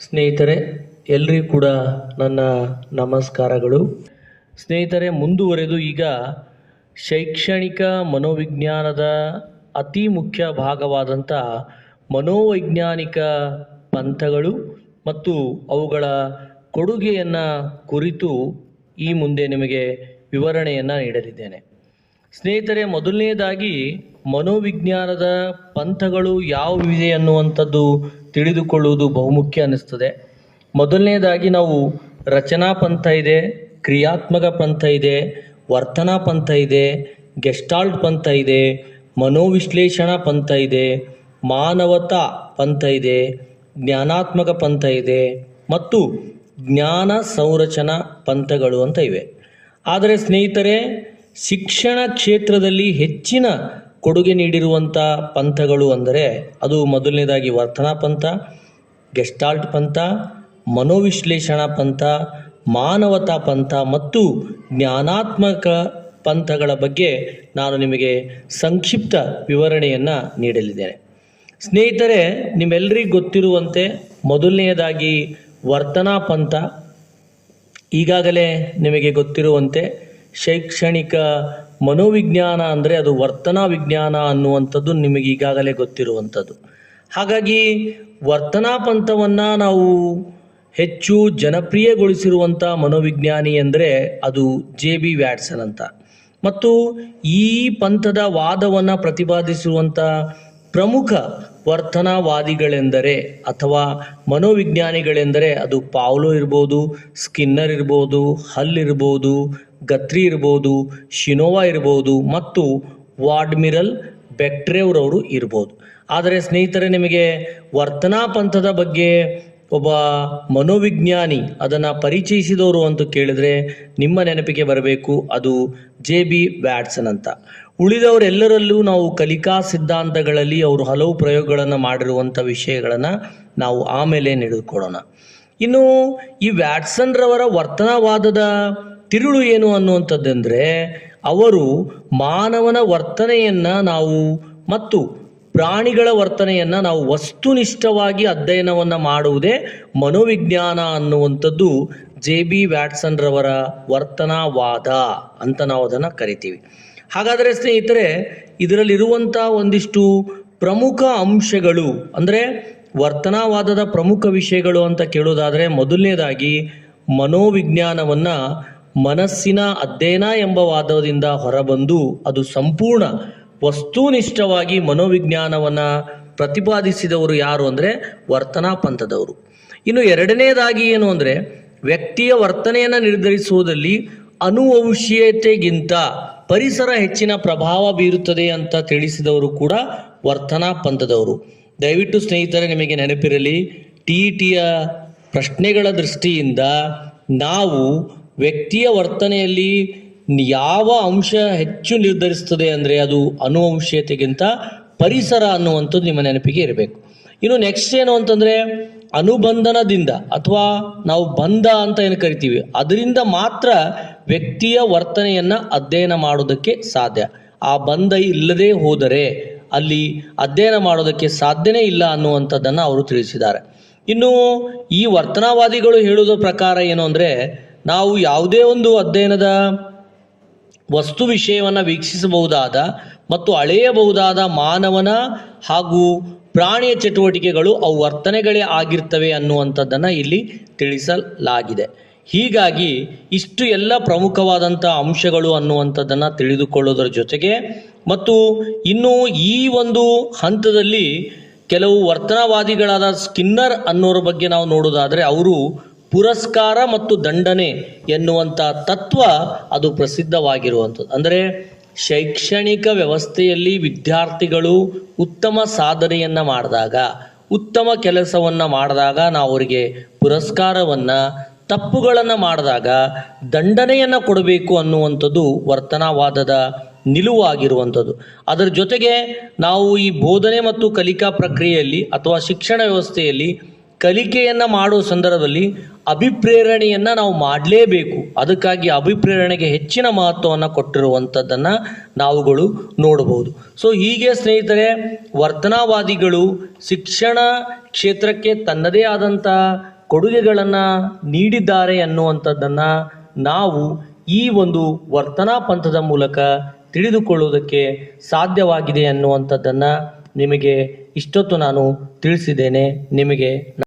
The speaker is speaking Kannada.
ಸ್ನೇಹಿತರೆ ಎಲ್ರಿಗೂ ಕೂಡ ನನ್ನ ನಮಸ್ಕಾರಗಳು. ಸ್ನೇಹಿತರೆ, ಮುಂದುವರೆದು ಈಗ ಶೈಕ್ಷಣಿಕ ಮನೋವಿಜ್ಞಾನದ ಅತಿ ಮುಖ್ಯ ಭಾಗವಾದಂಥ ಮನೋವೈಜ್ಞಾನಿಕ ಪಂಥಗಳು ಮತ್ತು ಅವುಗಳ ಕೊಡುಗೆಯನ್ನು ಕುರಿತು ಈ ಮುಂದೆ ನಿಮಗೆ ವಿವರಣೆಯನ್ನು ನೀಡಲಿದ್ದೇನೆ. ಸ್ನೇಹಿತರೆ, ಮೊದಲನೇದಾಗಿ ಮನೋವಿಜ್ಞಾನದ ಪಂಥಗಳು ಯಾವುವಿದೆ ಅನ್ನುವಂಥದ್ದು ತಿಳಿದುಕೊಳ್ಳುವುದು ಬಹುಮುಖ್ಯ ಅನ್ನಿಸ್ತದೆ. ಮೊದಲನೇದಾಗಿ ನಾವು ರಚನಾ ಪಂಥ ಇದೆ, ಕ್ರಿಯಾತ್ಮಕ ಪಂಥ ಇದೆ, ವರ್ತನಾ ಪಂಥ ಇದೆ, ಗೆಸ್ಟಾಲ್ಟ್ ಪಂಥ ಇದೆ, ಮನೋವಿಶ್ಲೇಷಣಾ ಪಂಥ ಇದೆ, ಮಾನವತಾ ಪಂಥ ಇದೆ, ಜ್ಞಾನಾತ್ಮಕ ಪಂಥ ಇದೆ ಮತ್ತು ಜ್ಞಾನ ಸಂರಚನಾ ಪಂಥಗಳು ಅಂತ ಇವೆ. ಆದರೆ ಸ್ನೇಹಿತರೆ, ಶಿಕ್ಷಣ ಕ್ಷೇತ್ರದಲ್ಲಿ ಹೆಚ್ಚಿನ ಕೊಡುಗೆ ನೀಡಿರುವಂಥ ಪಂಥಗಳು ಅಂದರೆ ಅದು ಮೊದಲನೇದಾಗಿ ವರ್ತನಾ ಪಂಥ, ಗೆಸ್ಟಾಲ್ಟ್ ಪಂಥ, ಮನೋವಿಶ್ಲೇಷಣಾ ಪಂಥ, ಮಾನವತಾ ಪಂಥ ಮತ್ತು ಜ್ಞಾನಾತ್ಮಕ ಪಂಥಗಳ ಬಗ್ಗೆ ನಾನು ನಿಮಗೆ ಸಂಕ್ಷಿಪ್ತ ವಿವರಣೆಯನ್ನು ನೀಡಲಿದ್ದೇನೆ. ಸ್ನೇಹಿತರೆ ನಿಮ್ಮೆಲ್ಲರಿಗೂ ಗೊತ್ತಿರುವಂತೆ ಮೊದಲನೆಯದಾಗಿ ವರ್ತನಾ ಪಂಥ, ಈಗಾಗಲೇ ನಿಮಗೆ ಗೊತ್ತಿರುವಂತೆ ಶೈಕ್ಷಣಿಕ ಮನೋವಿಜ್ಞಾನ ಅಂದರೆ ಅದು ವರ್ತನಾ ವಿಜ್ಞಾನ ಅನ್ನುವಂಥದ್ದು ನಿಮಗೆ ಈಗಾಗಲೇ ಗೊತ್ತಿರುವಂಥದ್ದು. ಹಾಗಾಗಿ ವರ್ತನಾ ಪಂಥವನ್ನು ನಾವು ಹೆಚ್ಚು ಜನಪ್ರಿಯಗೊಳಿಸಿರುವಂಥ ಮನೋವಿಜ್ಞಾನಿ ಅಂದರೆ ಅದು ಜೆ ಬಿ ವ್ಯಾಟ್ಸನ್ ಅಂತ. ಮತ್ತು ಈ ಪಂಥದ ವಾದವನ್ನು ಪ್ರತಿಪಾದಿಸುವಂಥ ಪ್ರಮುಖ ವರ್ತನಾವಾದಿಗಳೆಂದರೆ ಅಥವಾ ಮನೋವಿಜ್ಞಾನಿಗಳೆಂದರೆ ಅದು ಪಾವ್ಲೋ ಇರ್ಬೋದು, ಸ್ಕಿನ್ನರ್ ಇರ್ಬೋದು, ಹಲ್ ಇರ್ಬೋದು, ಗತ್ರಿ ಇರ್ಬೋದು, ಶಿನೋವಾ ಇರ್ಬೋದು ಮತ್ತು ವಾಡ್ಮಿರಲ್ ಬೆಕ್ಟ್ರೇವ್ರವರು ಇರ್ಬೋದು. ಆದರೆ ಸ್ನೇಹಿತರೆ, ನಿಮಗೆ ವರ್ತನಾ ಪಂಥದ ಬಗ್ಗೆ ಒಬ್ಬ ಮನೋವಿಜ್ಞಾನಿ ಅದನ್ನು ಪರಿಚಯಿಸಿದವರು ಅಂತ ಕೇಳಿದರೆ ನಿಮ್ಮ ನೆನಪಿಗೆ ಬರಬೇಕು, ಅದು ಜೆ ಬಿ ವ್ಯಾಟ್ಸನ್ ಅಂತ. ಉಳಿದವರೆಲ್ಲರಲ್ಲೂ ನಾವು ಕಲಿಕಾ ಸಿದ್ಧಾಂತಗಳಲ್ಲಿ ಅವರು ಹಲವು ಪ್ರಯೋಗಗಳನ್ನು ಮಾಡಿರುವಂಥ ವಿಷಯಗಳನ್ನು ನಾವು ಆಮೇಲೆ ನಡೆದುಕೊಡೋಣ ಇನ್ನು ಈ ವ್ಯಾಟ್ಸನ್ರವರ ವರ್ತನವಾದದ ತಿರುಳು ಏನು ಅನ್ನುವಂಥದ್ದೆಂದರೆ ಅವರು ಮಾನವನ ವರ್ತನೆಯನ್ನು ನಾವು ಮತ್ತು ಪ್ರಾಣಿಗಳ ವರ್ತನೆಯನ್ನು ನಾವು ವಸ್ತುನಿಷ್ಠವಾಗಿ ಅಧ್ಯಯನವನ್ನು ಮಾಡುವುದೇ ಮನೋವಿಜ್ಞಾನ ಅನ್ನುವಂಥದ್ದು ಜೆ ಬಿ ವ್ಯಾಟ್ಸನ್ರವರ ವರ್ತನಾವಾದ ಅಂತ ನಾವು ಅದನ್ನು ಕರಿತೀವಿ. ಹಾಗಾದರೆ ಸ್ನೇಹಿತರೆ ಇದರಲ್ಲಿರುವಂಥ ಒಂದಿಷ್ಟು ಪ್ರಮುಖ ಅಂಶಗಳು, ಅಂದರೆ ವರ್ತನಾವಾದದ ಪ್ರಮುಖ ವಿಷಯಗಳು ಅಂತ ಕೇಳೋದಾದರೆ ಮೊದಲನೇದಾಗಿ ಮನೋವಿಜ್ಞಾನವನ್ನು ಮನಸ್ಸಿನ ಅಧ್ಯಯನ ಎಂಬ ವಾದದಿಂದ ಹೊರಬಂದು ಅದು ಸಂಪೂರ್ಣ ವಸ್ತುನಿಷ್ಠವಾಗಿ ಮನೋವಿಜ್ಞಾನವನ್ನು ಪ್ರತಿಪಾದಿಸಿದವರು ಯಾರು ಅಂದರೆ ವರ್ತನಾ ಪಂಥದವರು. ಇನ್ನು ಎರಡನೇದಾಗಿ ಏನು ಅಂದರೆ ವ್ಯಕ್ತಿಯ ವರ್ತನೆಯನ್ನು ನಿರ್ಧರಿಸುವುದರಲ್ಲಿ ಅನುವಂಶೀಯತೆಗಿಂತ ಪರಿಸರ ಹೆಚ್ಚಿನ ಪ್ರಭಾವ ಬೀರುತ್ತದೆ ಅಂತ ತಿಳಿಸಿದವರು ಕೂಡ ವರ್ತನಾ ಪಂಥದವರು. ದಯವಿಟ್ಟು ಸ್ನೇಹಿತರೆ, ನಿಮಗೆ ನೆನಪಿರಲಿ, ಟಿ ಟಿಯ ಪ್ರಶ್ನೆಗಳ ದೃಷ್ಟಿಯಿಂದ ನಾವು ವ್ಯಕ್ತಿಯ ವರ್ತನೆಯಲ್ಲಿ ಯಾವ ಅಂಶ ಹೆಚ್ಚು ನಿರ್ಧರಿಸ್ತದೆ ಅಂದರೆ ಅದು ಅನುವಂಶೀಯತೆಗಿಂತ ಪರಿಸರ ಅನ್ನುವಂಥದ್ದು ನಿಮ್ಮ ನೆನಪಿಗೆ ಇರಬೇಕು. ಇನ್ನು ನೆಕ್ಸ್ಟ್ ಏನು ಅಂತಂದರೆ ಅನುಬಂಧನದಿಂದ ಅಥವಾ ನಾವು ಬಂಧ ಅಂತ ಏನು ಕರಿತೀವಿ, ಅದರಿಂದ ಮಾತ್ರ ವ್ಯಕ್ತಿಯ ವರ್ತನೆಯನ್ನು ಅಧ್ಯಯನ ಮಾಡೋದಕ್ಕೆ ಸಾಧ್ಯ. ಆ ಬಂಧ ಇಲ್ಲದೆ ಹೋದರೆ ಅಲ್ಲಿ ಅಧ್ಯಯನ ಮಾಡೋದಕ್ಕೆ ಸಾಧ್ಯನೇ ಇಲ್ಲ ಅನ್ನುವಂಥದ್ದನ್ನು ಅವರು ತಿಳಿಸಿದ್ದಾರೆ. ಇನ್ನು ಈ ವರ್ತನಾವಾದಿಗಳು ಹೇಳುವುದರ ಪ್ರಕಾರ ಏನು ಅಂದರೆ, ನಾವು ಯಾವುದೇ ಒಂದು ಅಧ್ಯಯನದ ವಸ್ತು ವಿಷಯವನ್ನು ವೀಕ್ಷಿಸಬಹುದಾದ ಮತ್ತು ಅಳೆಯಬಹುದಾದ ಮಾನವನ ಹಾಗೂ ಪ್ರಾಣಿಯ ಚಟುವಟಿಕೆಗಳು ಅವು ವರ್ತನೆಗಳೇ ಆಗಿರ್ತವೆ ಅನ್ನುವಂಥದ್ದನ್ನು ಇಲ್ಲಿ ತಿಳಿಸಲಾಗಿದೆ. ಹೀಗಾಗಿ ಇಷ್ಟು ಎಲ್ಲ ಪ್ರಮುಖವಾದಂಥ ಅಂಶಗಳು ಅನ್ನುವಂಥದ್ದನ್ನು ತಿಳಿದುಕೊಳ್ಳೋದರ ಜೊತೆಗೆ ಮತ್ತು ಇನ್ನು ಈ ಒಂದು ಹಂತದಲ್ಲಿ ಕೆಲವು ವರ್ತನವಾದಿಗಳಾದ ಸ್ಕಿನ್ನರ್ ಅನ್ನೋರ ಬಗ್ಗೆ ನಾವು ನೋಡೋದಾದರೆ ಅವರು ಪುರಸ್ಕಾರ ಮತ್ತು ದಂಡನೆ ಎನ್ನುವಂಥ ತತ್ವ ಅದು ಪ್ರಸಿದ್ಧವಾಗಿರುವಂಥದ್ದು. ಅಂದರೆ ಶೈಕ್ಷಣಿಕ ವ್ಯವಸ್ಥೆಯಲ್ಲಿ ವಿದ್ಯಾರ್ಥಿಗಳು ಉತ್ತಮ ಸಾಧನೆಯನ್ನು ಮಾಡಿದಾಗ, ಉತ್ತಮ ಕೆಲಸವನ್ನು ಮಾಡಿದಾಗ ನಾವು ಅವರಿಗೆ ಪುರಸ್ಕಾರವನ್ನು ತಪ್ಪುಗಳನ್ನು ಮಾಡಿದಾಗ ದಂಡನೆಯನ್ನು ಕೊಡಬೇಕು ಅನ್ನುವಂಥದ್ದು ವರ್ತನಾವಾದದ ನಿಲುವಾಗಿರುವಂಥದ್ದು. ಅದರ ಜೊತೆಗೆ ನಾವು ಈ ಬೋಧನೆ ಮತ್ತು ಕಲಿಕಾ ಪ್ರಕ್ರಿಯೆಯಲ್ಲಿ ಅಥವಾ ಶಿಕ್ಷಣ ವ್ಯವಸ್ಥೆಯಲ್ಲಿ ಕಲಿಕೆಯನ್ನು ಮಾಡೋ ಸಂದರ್ಭದಲ್ಲಿ ಅಭಿಪ್ರೇರಣೆಯನ್ನು ನಾವು ಮಾಡಲೇಬೇಕು. ಅದಕ್ಕಾಗಿ ಅಭಿಪ್ರೇರಣೆಗೆ ಹೆಚ್ಚಿನ ಮಹತ್ವವನ್ನು ಕೊಟ್ಟಿರುವಂಥದ್ದನ್ನು ನಾವುಗಳು ನೋಡಬಹುದು. ಸೊ ಹೀಗೆ ಸ್ನೇಹಿತರೆ, ವರ್ತನಾವಾದಿಗಳು ಶಿಕ್ಷಣ ಕ್ಷೇತ್ರಕ್ಕೆ ತನ್ನದೇ ಆದಂಥ ಕೊಡುಗೆಗಳನ್ನು ನೀಡಿದ್ದಾರೆ ಅನ್ನುವಂಥದ್ದನ್ನು ನಾವು ಈ ಒಂದು ವರ್ತನಾ ಪಂಥದ ಮೂಲಕ ತಿಳಿದುಕೊಳ್ಳುವುದಕ್ಕೆ ಸಾಧ್ಯವಾಗಿದೆ ಅನ್ನುವಂಥದ್ದನ್ನು ನಿಮಗೆ ಇಷ್ಟೊತ್ತು ನಾನು ತಿಳಿಸಿದ್ದೇನೆ. ನಿಮಗೆ